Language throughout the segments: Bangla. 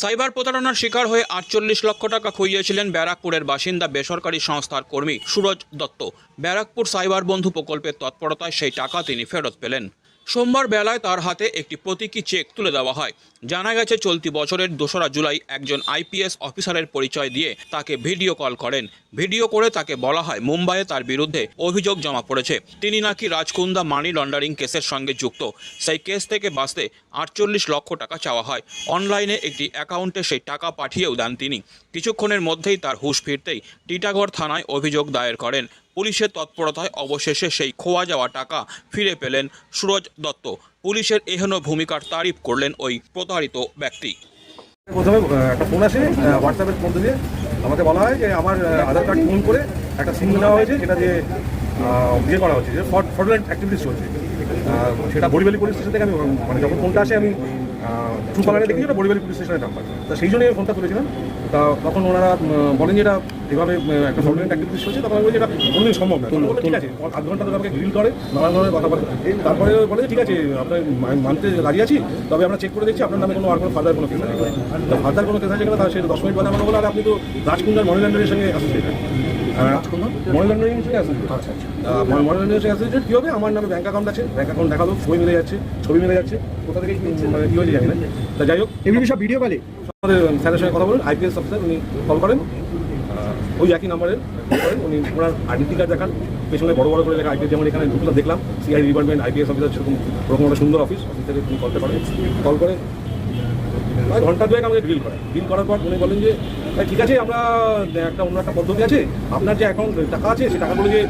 সাইবার প্রতারণার শিকার হয়ে আটচল্লিশ লক্ষ টাকা খুইয়েছিলেন ব্যারাকপুরের বাসিন্দা বেসরকারি সংস্থার কর্মী সুরজ দত্ত। ব্যারাকপুর সাইবার বন্ধু প্রকল্পের তৎপরতায় সেই টাকা তিনি ফেরত পেলেন। সোমবার বেলায় তার হাতে একটি প্রতীকী চেক তুলে দেওয়া হয়। জানা গেছে, চলতি বছরের দোসরা জুলাই একজন আইপিএস অফিসারের পরিচয় দিয়ে তাকে ভিডিও কল করেন। ভিডিও করে তাকে বলা হয়, মুম্বাইয়ে তার বিরুদ্ধে অভিযোগ জমা পড়েছে। তিনি নাকি রাজকুন্দা মানি লন্ডারিং কেসের সঙ্গে যুক্ত। সেই কেস থেকে বাঁচতে আটচল্লিশ লক্ষ টাকা চাওয়া হয়। অনলাইনে একটি অ্যাকাউন্টে সেই টাকা পাঠিয়েও দেন তিনি। কিছুক্ষণের মধ্যেই তার হুশ ফিরতেই টিটাগড় থানায় অভিযোগ দায়ের করেন। পুলিশের তৎপরতায় অবশেষে সেই খোয়া যাওয়া টাকা ফিরে পেলেন সুরজ দত্ত। পুলিশের এহেন ভূমিকার তারিফ করলেন ওই প্রতারিত ব্যক্তি। প্রথমে একটা ফোন আসে হোয়াটসঅ্যাপের মধ্যে দিয়ে আমাকে বলা হয় যে আমার আধার কার্ড ফোন করে একটা সিম নেওয়া হয়েছে যেটা আহ, ইয়ে করা হচ্ছে যে ফ্রডুলেন্ট অ্যাক্টিভিটিস চলছে। সেটা বরিবালি পুলিশ স্টেশন থেকে আমি মানে যখন ফোনটা আসে আমি ট্রু কলারে দেখি ওটা বরিবালি পুলিশ স্টেশনের নাম্বার তা সেই জন্যই আমি ফোনটা তুলেছিলাম তা তখন ওনারা বলেন যে এটা এভাবে একটা ফ্রডুলেন্ট অ্যাক্টিভিটিস চলছে তখন আমি এটা কোনোদিন সম্ভব না ঠিক আছে আধ ঘণ্টা ধরে আমাকে গ্রিল করে নানান ধরনের কথা বলে তারপরে বলে ঠিক আছে আপনার মানতে রাজি আছি তবে আমরা চেক করে দেখছি আপনার নামে কোনো আর কোনো ফাদার কোনো কেস আছে তো ফাদার কোনো কেস আছে কিনা তার সেটা দশ মিনিট বাদে আমাকে বলে আর আপনি তো রাজকুন্দার মনি লন্ডারের সঙ্গে associated money laundering money laundering সঙ্গে অ্যাসোসিয়েটেড কী হবে? আমার নামে ব্যাঙ্ক অ্যাকাউন্ট আছে। ব্যাঙ্ক অ্যাকাউন্ট দেখাল ছবি মিলে যাচ্ছে ছবি মিলে যাচ্ছে। কোথা থেকে মানে কী হয়েছে জানি না। তা যাই হোক। এগুলি সব ভিডিও কলে আমাদের স্যারের সঙ্গে কথা বলুন। আইপিএস অফিসার উনি কল করেন। ওই একই নাম্বারে করেন। উনি ওনার আইডেন্টি কার্ড দেখান। পেছনে বড় বড় করে লেখা আইপিএস যেমন এখানে ঢুকলাম দেখলাম। সিআই ডিপার্টমেন্ট আইপিএস অফিসার সেরকম ওরকম একটা সুন্দর অফিস অফিস থেকে তুমি করতে পারেন কল করে প্রায় ঘণ্টা দুয়েক আমাকে ডিল করেন ডিল করার পর উনি বলেন যে "ভাই, ঠিক আছে আমরা একটা অন্য একটা পদ্ধতি আছে। আপনার যে অ্যাকাউন্ট টাকা আছে সেই টাকাগুলো যে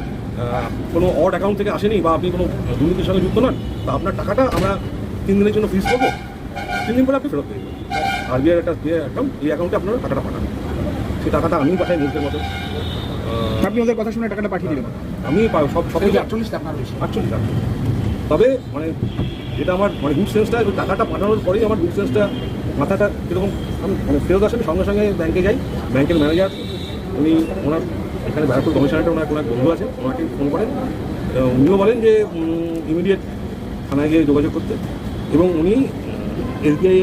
কোনো অড অ্যাকাউন্ট থেকে আসেনি বা আপনি কোনো দুর্নীতির সঙ্গে যুক্ত নন তা আপনার টাকাটা আমরা তিন দিনের জন্য ফিস করব। তিন দিন পরে আপনি ফেরত দিয়ে দেবেন। আরবিআই একটা অ্যাকাউন্ট এই অ্যাকাউন্টে আপনারা টাকাটা পাঠান। সেই টাকাটা আমি পাঠাই মুহূর্তের মতো। আপনি ওদের কথা শুনে টাকাটা পাঠিয়ে দিলেন। আমি সব সব আটচল্লিশ আটচল্লিশ। টাকা তবে মানে যেটা আমার মানে গুড সেন্সটা টাকাটা পাঠানোর পরেই আমার গুড সেন্সটা মাথাটা কীরকম, আমি মানে ফেরত আসেন সঙ্গে সঙ্গে ব্যাংকে যাই, ব্যাংকের ম্যানেজার, উনি ওনার এখানে ব্যারাকপুর কমিশনারটা ওনার ওনার বন্ধু আছে, ওনাকে ফোন করেন উনিও বলেন যে ইমিডিয়েট থানায় গিয়ে যোগাযোগ করতে, এবং উনি এসবিআই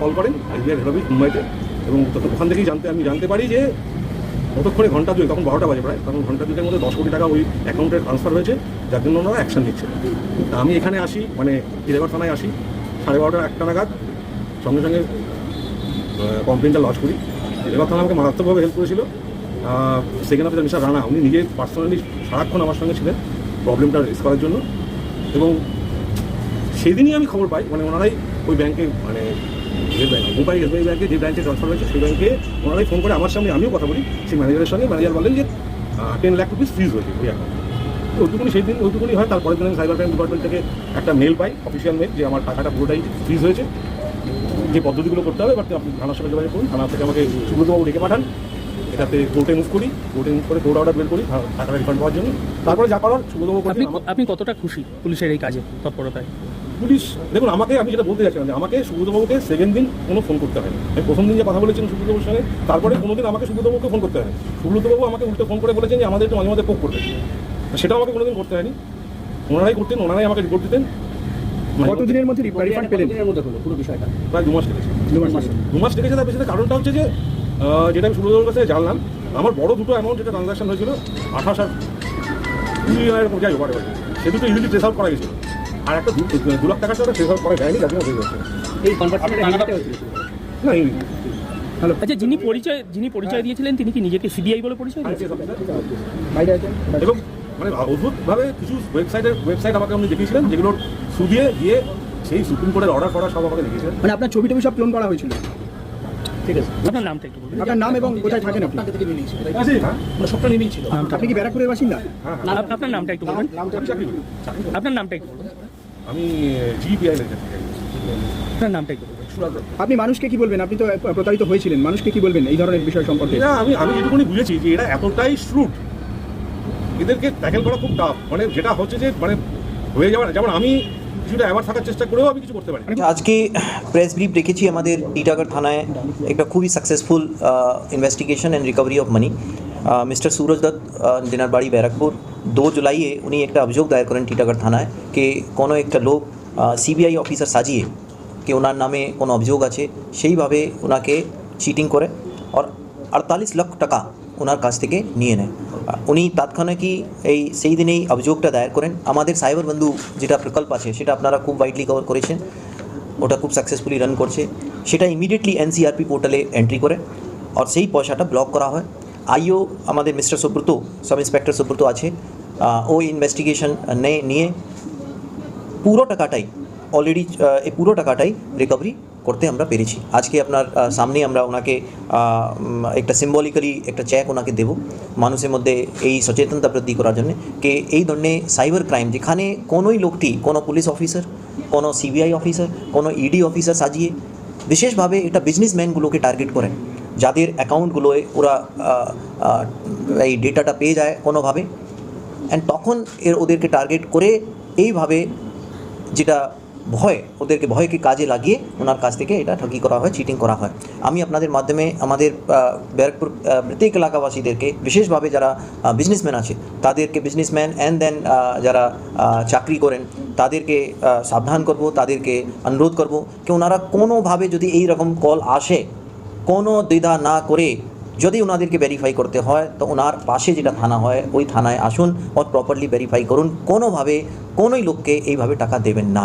কল করেন এসবিআই অফিস মুম্বাইতে, এবং ওখান থেকেই জানতে, আমি জানতে পারি যে, কতক্ষণে ঘণ্টা দুই তখন বারোটা বাজে প্রায় তখন ঘণ্টা দুইটার মধ্যে দশ কোটি টাকা ওই অ্যাকাউন্টে ট্রান্সফার হয়েছে, যার জন্য ওনারা অ্যাকশন নিচ্ছে। আমি এখানে আসি মানে হিরেগড় থানায় আসি, সাড়ে বারোটা একটা নাগাদ সঙ্গে সঙ্গে কমপ্লেনটা লজ করি। এবার থানা আমাকে মারাত্মকভাবে হেল্প করেছিল। সেকেন্ড অফিসার মিস্টার রানা, উনি নিজে পার্সোনালি সারাক্ষণ আমার সঙ্গে ছিলেন প্রবলেমটা রেস করার জন্য। এবং সেদিনই আমি খবর পাই মানে ওনারাই ওই ব্যাংকে মানে মুম্বাই এসবিআই ব্যাংকে যে ব্রাঞ্চে ট্রান্সফার হয়েছে, সেই ব্যাংকে ওনারাই ফোন করে আমার সামনে আমিও কথা বলি। সেই ম্যানেজারের সঙ্গে ম্যানেজার বলেন যে টেন লাখ রুপিস ফ্রিজ হয়েছে ওই অ্যাকাউন্ট ওইটুকুনি সেই দিন, ওইটুকুনি হয়, তারপরের দিন আমি সাইবার ক্রাইম ডিপার্টমেন্ট থেকে একটা মেল পাই অফিসিয়াল মেল যে আমার টাকাটা পুরোটাই ফ্রিজ হয়েছে। যে পদ্ধতিগুলো করতে হবে বাট আপনি থানার সাথে যোগাযোগ করুন। থানা থেকে আমাকে সুব্রতবাবু ডেকে পাঠান। এটাতে কোর্টে মুভ করি কোর্টে মুভ করে কোর্ট অর্ডার বের করি টাকাটা রিফান্ড পাওয়ার জন্য। তারপরে যা করার সুব্রতবাবু আপনি আপনি কতটা খুশি পুলিশের এই কাজে তৎপরতায়? পুলিশ দেখুন আমাকে আমি যেটা বলতে যাচ্ছিলাম যে আমাকে সুব্রতবাবুকে সেকেন্ড দিন কোনো ফোন করতে হয় আমি প্রথম দিন যে কথা বলেছিলাম সুব্রতবাবুর সঙ্গে তারপরে কোনোদিন আমাকে সুব্রতবাবুকে ফোন করতে হয় সুব্রতবাবু আমাকে উল্টো ফোন করে বলেছেন যে আমাদের একটু মাঝে মাঝে পোক করতে। সেটাও আমাকে কোনোদিন করতে হয়নি। ওনারাই করতেন ওনারাই আমাকে রিপোর্ট দিতেন। কতদিনের মধ্যে রিফান্ড পেলেন? প্রায় দু মাস লেগেছে দু মাস মাস। দু মাস লেগেছে তার পেছনে কারণটা হচ্ছে যে যেটা আমি সুব্রতবাবুর কাছে জানলাম আমার বড় দুটো অ্যামাউন্ট যেটা ট্রানজাকশন হয়েছিল আঠাশ আর কুড়ি হাজার যাই হোক। সে দুটো ইমিডিয়েটলি ট্রেস আউট করা গেছিল। আর একটা দু দু লাখ টাকাটা ওটা ট্রেস আউট করা যায়নি যার জন্য হয়ে যাচ্ছে এই না ইংলিশ আচ্ছা যিনি পরিচয় যিনি পরিচয় দিয়েছিলেন তিনি কি নিজেকে সিবিআই বলে পরিচয় আছেন? এবং মানে অদ্ভুতভাবে কিছু ওয়েবসাইটের ওয়েবসাইট আমাকে আপনি দেখিয়েছিলেন যেগুলোর থ্রু দিয়ে গিয়ে সেই সুপ্রিম কোর্টের অর্ডার ফর্ডার সব আমাকে দেখিয়েছিলেন। মানে আপনার ছবি টবি সব ক্লোন করা হয়েছিল। ঠিক আছে। আপনার নামটা একটু বলুন। আপনার নাম এবং কোথায় থাকেন আপনি? হ্যাঁ। নামটা। আপনি কি ব্যারাকপুরের বাসিন্দা? হ্যাঁ আপনার নামটা একটু চাকরি করি। আপনার নামটা একটু বলুন। আমি আপনার নামটা একটু আপনি মানুষকে কি বলবেন? আপনি তো প্রতারিত হয়েছিলেন। মানুষকে কি বলবেন এই ধরনের বিষয় সম্পর্কে? না আমি আমি যেটুকুনি বুঝেছি যে এরা এতটাই শ্রুট এদেরকে ট্যাকেল করা খুব টাফ মানে যেটা হচ্ছে যে মানে হয়ে যাওয়ার যেমন আমি কিছুটা অ্যাওয়ার থাকার চেষ্টা করেও কিছু করতে পারি আজকে প্রেস ব্রিফ রেখেছি আমাদের টিটাগড় থানায় একটা খুবই successful investigation and recovery of money mister Suraj Dutta যেনার বাড়ি ব্যারাকপুর, দো জুলাইয়ে উনি একটা অভিযোগ দায়ের করেন টিটাগড় থানায় যে কোনো একটা লোক সিবিআই অফিসার সাজিয়ে কি ওনার নামে কোনো অভিযোগ আছে, সেইভাবে ওনাকে চিটিং করে, আর আটতাল্লিশ লক্ষ টাকা ওনার কাছ থেকে নিয়ে নেয়। উনি তাৎক্ষণিকই এই সেই দিনেই অভিযোগটা দায়ের করেন? আমাদের সাইবার বন্ধু যেটা প্রকল্প আছে সেটা আপনারা খুব ওয়াইডলি কভার করেছেন। ওটা খুব সাকসেসফুলি রান করছে। সেটা ইমিডিয়েটলি এনসিআরপি পোর্টালে এন্ট্রি করে আর সেই পয়সাটা ব্লক করা হয়। আইও আমাদের mister Subrata sub inspector Subrata আছে। আহ, ও ইনভেস্টিগেশন নিয়ে পুরো টাকাটাই অলরেডি এই পুরো টাকাটাই রিকভারি করতে আমরা পেরেছি। আজকে আপনার সামনে আমরা ওনাকে একটা সিম্বলিক্যালি একটা চেক ওনাকে দেব মানুষের মধ্যে এই সচেতনতা বৃদ্ধি করার জন্য কে এই ধরনের সাইবার ক্রাইম যেখানে কোনোই লোকটি, কোনো পুলিশ অফিসার কোনো সিবিআই অফিসার কোনো ইডি অফিসার সাজিয়ে বিশেষভাবে এটা বিজনেসম্যানগুলোকে টার্গেট করেন। যাদের অ্যাকাউন্টগুলোয় ওরা এই ডেটাটা পেয়ে যায় কোনোভাবে। অ্যান্ড তখন এর ওদেরকে টার্গেট করে এইভাবে যেটা ভয়, ওদেরকে ভয়কে কাজে লাগিয়ে ওনার কাছ থেকে এটা ঠকি করা হয় চিটিং করা হয়। আমি আপনাদের মাধ্যমে, আমাদের ব্যারাকপুর প্রত্যেক এলাকাবাসীদেরকে, বিশেষভাবে যারা বিজনেসম্যান আছে, তাদেরকে বিজনেসম্যান অ্যান্ড দেন যারা চাকরি করেন, তাদেরকে সাবধান করব, তাদেরকে অনুরোধ করব কি ওনারা কোনোভাবে যদি এই রকম কল আসে, কোনো দ্বিধা না করে যদি ওনাদেরকে ভেরিফাই করতে হয়, তো ওনার পাশে যেটা থানা হয়, ওই থানায় আসুন ও প্রপারলি ভেরিফাই করুন। কোনোভাবে, কোনোই লোককে এইভাবে টাকা দেবেন না।